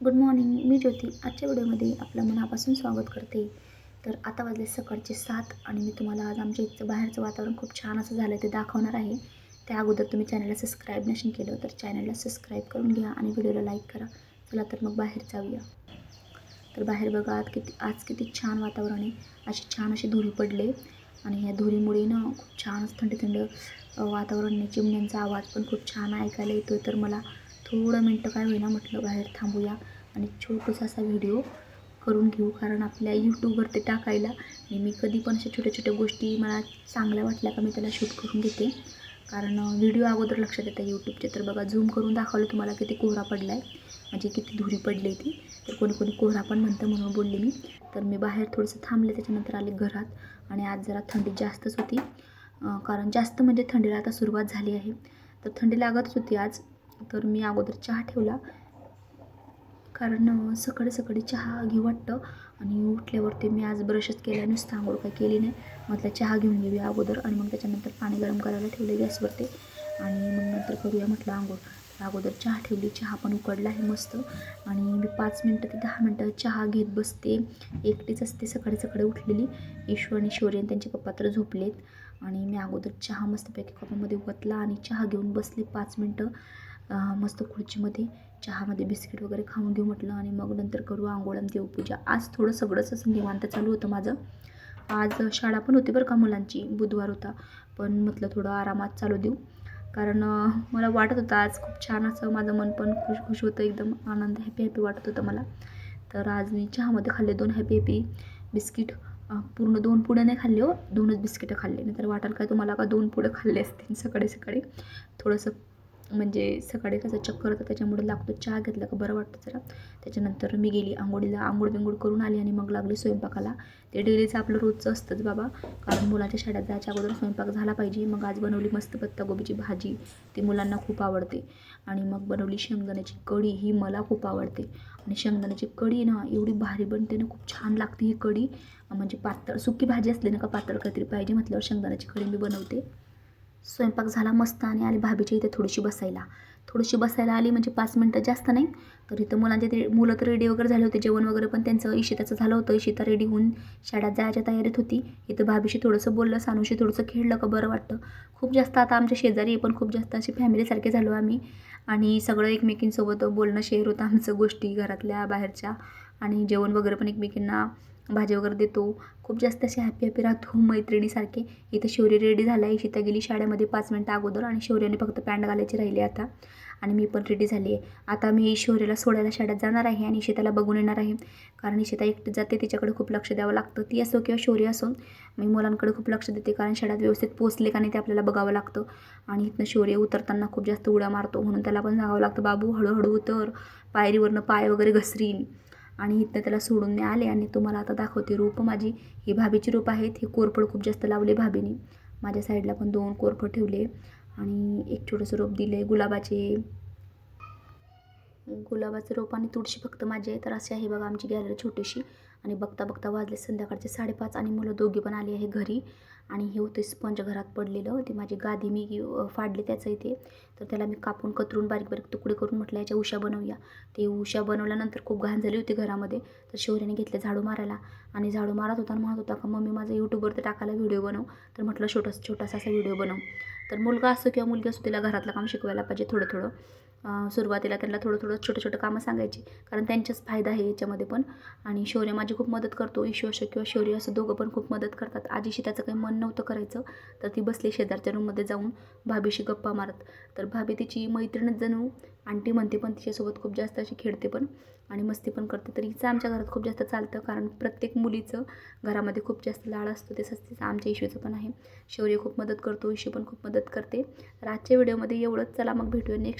Good morning मी ज्योती. आजच्या व्हिडिओमध्ये आपलं मनापासून स्वागत करते. तर आता वाजले सकाळचे सात आणि मी तुम्हाला आज आमच्या इथचं बाहेरचं वातावरण खूप छान असं झालं ते दाखवणार आहे. त्या अगोदर तुम्ही चॅनलला सबस्क्राईब नसेल केलं तर चॅनलला सबस्क्राईब करून घ्या आणि व्हिडिओला लाईक करा. चला तर मग बाहेर जाऊया. तर बाहेर बघा आज किती आज किती छान वातावरण आहे. अशी छान अशी धुरी पडले आणि ह्या धुरीमुळे ना खूप छान थंड थंड वातावरण आहे. चिमण्यांचा आवाज पण खूप छान ऐकायला येतो तर मला थोडं मिनटं काय होईना म्हटलं बाहेर थांबूया आणि छोटासा असा व्हिडिओ करून घेऊ कारण आपल्या यूट्यूबवरती टाकायला आणि मी कधी पण अशा छोट्या छोट्या गोष्टी मला चांगल्या वाटल्या का मी त्याला शूट करून घेते. कारण व्हिडिओ अगोदर लक्षात येतं यूट्यूबचे तर बघा झूम करून दाखवलं तुम्हाला किती कोहरा पडला आहे म्हणजे किती धुरी पडली ती. तर कोणी कोणी कोहरा पण म्हणतं म्हणून बोलले मी. तर मी बाहेर थोडंसं थांबले त्याच्यानंतर आले घरात. आणि आज जरा थंडी जास्तच होती. कारण जास्त म्हणजे थंडीला आता सुरुवात झाली आहे. तर थंडी लागतच होती आज. तर मी अगोदर चहा ठेवला. कारण सकाळी सकाळी चहा घेऊ वाटतं. आणि उठल्यावरती मी आज ब्रशच केला नुसतं आंघोळ काय केली नाही. म्हटलं चहा घेऊन घेऊया अगोदर. आणि मग त्याच्यानंतर पाणी गरम करायला ठेवले गॅसवरती आणि मग नंतर करूया म्हटलं आंघोळ. अगोदर चहा ठेवली. चहा पण उकडला. आहे मस्त. आणि मी पाच मिनटं ते दहा मिनटं चहा घेत बसते. एकटीच असते. सकाळी सकाळी उठलेली. ईश्वर आणि शौर्य त्यांचे पप्पा तर झोपलेत. आणि मी अगोदर चहा मस्तपैकी कपामध्ये ओतला आणि चहा घेऊन बसले पाच मिनटं. मस्त खुर्चीमध्ये चहामध्ये बिस्किट वगैरे खाऊन घेऊ म्हटलं आणि मग नंतर करू आंघोळ आणि देवपूजा आज थोडं सगळंच असं निवांत चालू होतं माझं. आज शाळा पण होती बरं का मुलांची बुधवार होता. पण म्हटलं थोडं आरामात चालू देऊ. कारण मला वाटत होतं आज खूप छान असं माझं मन पण खुश खुश होतं एकदम आनंद हॅपी हॅपी वाटत होतं मला. तर आज मी चहामध्ये खाल्ले दोन हॅपी हॅपी बिस्किट. पूर्ण दोन पुढे नाही खाल्ले हो दोनच बिस्किटं खाल्ले. नाही तर वाटेल काय तुम्हाला का दोन पुढं खाल्ले असतील सकाळी सकाळी? थोडंसं म्हणजे सकाळी कसं चक्कर होतं त्याच्यामुळे लागतो चहा घेतला का बरं वाटतं जरा. त्याच्यानंतर मी गेली आंघोळीला आंघोळ बिंघोळ करून आली आणि मग लागली स्वयंपाकाला. ते डेलीचं आपलं रोजचं असतंच बाबा कारण मुलाच्या शाळेत जायच्या अगोदर स्वयंपाक झाला पाहिजे. मग आज बनवली मस्त पत्तागोबीची भाजी ती मुलांना खूप आवडते. आणि मग बनवली शेंगदाण्याची कढी ही मला खूप आवडते. आणि शेंगदाण्याची कढी ना एवढी भारी बनते ना खूप छान लागते ही कढी. म्हणजे पातळ सुकी भाजी असली ना का पातळ काहीतरी पाहिजे म्हटल्यावर शेंगदाण्याची कढी मी बनवते. स्वयंपाक झाला मस्त आणि आली भाभीच्या इथे थोडीशी बसायला. थोडीशी बसायला आली म्हणजे पाच मिनटं जास्त नाही. तर इथं मुलांचे ते मुलं तर रेडी वगैरे झाले होते जेवण वगैरे पण त्यांचं इशिताचं झालं होतं. इशिता रेडी होऊन शाळेत जायच्या तयारीत होती. इथं भाभीशी थोडंसं बोललं सानूशी थोडंसं खेळलं का बरं वाटतं. खूप जास्त आता आमच्या शेजारी पण खूप जास्त अशी फॅमिलीसारखे झालो आम्ही. आणि सगळं एकमेकींसोबत बोलणं शेअर होतं आमचं गोष्टी घरातल्या बाहेरच्या. आणि जेवण वगैरे पण एकमेकींना भाजी वगैरे देतो. खूप जास्त असे हॅपी हॅपी राहतो मैत्रिणीसारखे. इथं शौर्य रेडी झाला आहे शीता गेली शाळेमध्ये पाच मिनटं अगोदर आणि शौर्याने फक्त पॅन्ट घालायची राहिली आता. आणि मी पण रेडी झाली आहे आता मी शौर्याला सोडायला शाळेत जाणार आहे आणि शेताला बघून येणार आहे. कारण शेता एकटी जाते तिच्याकडे खूप लक्ष द्यावं लागतं. ती असो किंवा शौर्य असो मी मुलांकडे खूप लक्ष देते. कारण शाळेत व्यवस्थित पोचले का नाही ते आपल्याला बघावं लागतं. आणि इथनं शौर्य उतरताना खूप जास्त उड्या मारतो. म्हणून त्याला पण सांगावं लागतं बाबू हळूहळू उतर. पायरीवरनं पाय वगैरे घसरीन. आणि इथनं त्याला सोडून मी आले आणि तुम्हाला आता दाखवते रोपं. माझी ही भाभीची रोपं आहेत. हे कोरफड खूप जास्त लावले भाभीने. माझ्या साईडला पण दोन कोरफड ठेवले आणि एक छोटंसं रोप दिले गुलाबाचे. गुलाबाचं रोप आणि तुळशी फक्त माझी आहे. तर अशी आहे बघा आमची गॅलरी छोटीशी. आणि बघता बघता वाजले संध्याकाळचे साडेपाच आणि मुलं दोघी पण आली आहे घरी. आणि हे होते स्पंज घरात पडलेलं. ते माझी गादी मी फाडली त्याचं इथे. तर त्याला मी कापून कतरून बारीक बारीक तुकडे करून म्हटलं याच्या उशा बनवूया. ते उशा बनवल्यानंतर खूप घाण झाली होती घरामध्ये. तर शौर्याने घेतले झाडू मारायला. आणि झाडू मारत होता आणि म्हणत होता का मम्मी माझं यूट्यूबवरती टाकायला व्हिडिओ बनव. तर म्हटलं छोटासा छोटासा असा व्हिडिओ बनव. तर मुलगा असो किंवा मुलगी असो तिला घरातलं काम शिकवायला पाहिजे थोडं थोडं. सुरुवातीला त्यांना थोडं थोडं छोटं छोटं कामं सांगायची. कारण त्यांचाच फायदा आहे याच्यामध्ये पण. आणि शौर्य माझी खूप मदत करतो. ईशू असो किंवा शौर्य असं दोघं पण खूप मदत करतात. आजीशी त्याचं काही मन नव्हतं करायचं. तर ती बसली शेजारच्या रूममध्ये जाऊन भाभीशी गप्पा मारत. तर भाभी तिची मैत्रीणच जणू. आंटी म्हणते पण तिच्यासोबत खूप जास्त अशी खेळते पण आणि मस्ती पण करते. तर हिचं आमच्या घरात खूप जास्त चालतं कारण प्रत्येक मुलीचं घरामध्ये खूप जास्त लाड असतो. ते तिचं आमच्या इशूचं पण आहे. शौर्य खूप मदत करतो. इशू पण खूप मदत करते. तर आजच्या व्हिडिओमध्ये एवढंच. चला मग भेटूया नेक्स्ट